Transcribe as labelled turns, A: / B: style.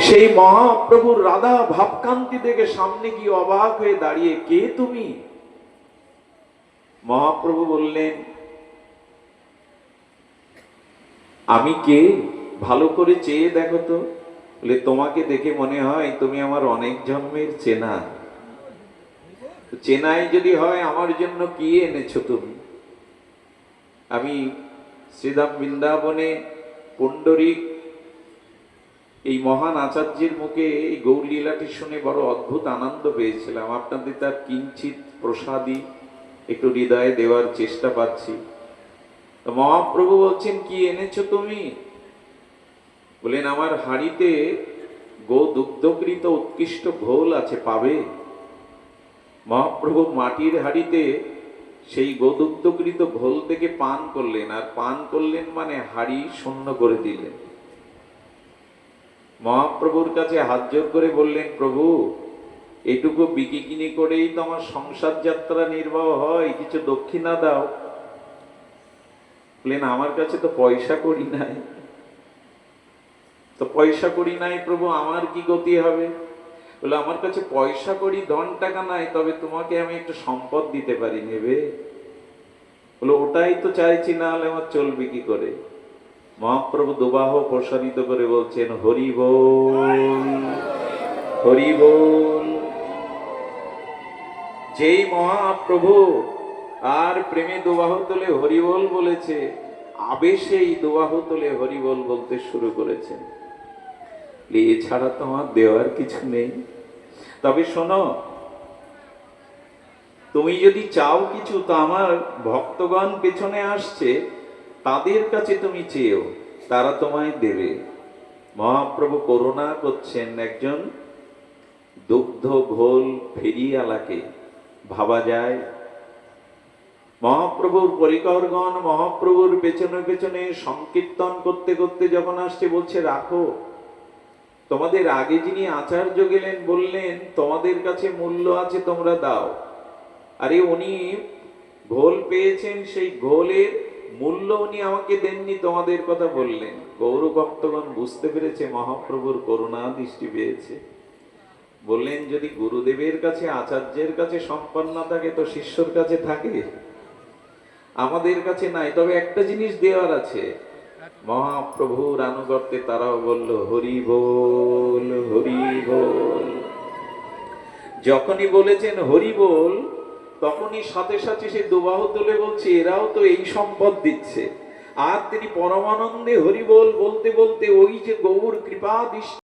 A: সেই মহাপ্রভুর রাধা ভাবকান্তি দেখে সামনে গিয়ে অবাক হয়ে দাঁড়িয়ে, কে তুমি? মহাপ্রভু বললেন, আমি কে? ভালো করে চেয়ে দেখো তো। বলে, তোমাকে দেখে মনে হয় তুমি আমার অনেক জন্মের চেনা। চেনাই যদি হয় আমার জন্য কি এনেছো তুমি? আমি শ্রীধাম বৃন্দাবনে পুণ্ডরিক এই মহান আচার্যের মুখে এই গৌরলীলাটি শুনে বড় অদ্ভুত আনন্দ পেয়েছিলাম। আপনাদের তার কিঞ্চিত প্রসাদী একটু হৃদয়ে দেওয়ার চেষ্টা পাচ্ছি। মহাপ্রভু বলছেন, কি এনেছো তুমি? বলেন, আমার হাড়িতে গো দুগ্ধকৃত উৎকৃষ্ট ঘোল আছে, পাবে? মহাপ্রভু মাটির হাড়িতে সেই গোদুগ্ধকৃত ঘোল থেকে পান করলেন, আর পান করলেন মানে হাড়ি শূন্য করে দিলেন। মহাপ্রভুর কাছে হাত জোর করে বললেন, প্রভু, এটুকু বিকিকিনি করেই তো আমার সংসার যাত্রা নির্বাহ হয়, কিছু দক্ষিণা দাও। বললেন, আমার কাছে তো পয়সা করি নাই। তো পয়সা করি নাই প্রভু, আমার কি গতি হবে? বলে আমার কাছে পয়সা করি, ধন টাকা নাই, তবে তোমাকে আমি একটু সম্পদ দিতে পারি নেবে? বলে ওটাই তো চাইছি, না হলে আমার চলবে কি করে? মহাপ্রভু দুবাহ প্রসারিত করে বলছেন, হরি বল হরি বল। যেই মহাপ্রভু আর প্রেমে দুবাহ তোলে হরিবল বলেছে, আবেশেই দুবাহ তোলে হরিবল বলতে শুরু করেছেন। এছাড়া তোমার দেওয়ার কিছু নেই। তবে শোনো, তুমি যদি চাও কিছু, তো আমার ভক্তগণ পেছনে আসছে। তাদের কাছে তুমি চেয়েও, তারা তোমায় দেবে। মহাপ্রভু করুণা করছেন একজন দুগ্ধ ঘোল ফেরিয়ালাকে ভাবা যায়, মহাপ্রভুর পরিকরগণ মহাপ্রভুর পেছনে পেছনে সংকীর্তন করতে করতে যখন আসছে, বলছে, রাখো, তোমাদের আগে যিনি আচার্য গেলেন, বললেন, তোমাদের কাছে মূল্য আছে, তোমরা দাও। আরে উনি ঘোল পেয়েছেন, সেই ঘোলের মূল্য উনি আমাকে দেননি, তোমাদের কথা বললেন। গৌর ভক্তগণ বুঝতে পেরেছে, মহাপ্রভুর করুণা দৃষ্টি পেয়েছে। বললেন, যদি গুরুদেবের কাছে, আচার্যের কাছে সম্পন্ন থাকে, তো শিষ্যর কাছে থাকে। আমাদের কাছে নাই, তবে একটা জিনিস দেওয়ার আছে। মহাপ্রভুর আনুগত্যে তারাও বলল, হরি বল হরি বল। যখনই বলেছেন, হরি বল তখনই সাথে সাথে সে দুবাহ তুলে বলছে, এরাও তো এই সম্পদ দিচ্ছে। আর তিনি পরমানন্দে হরিবল বলতে বলতে ওই যে গৌর কৃপা দৃষ্টি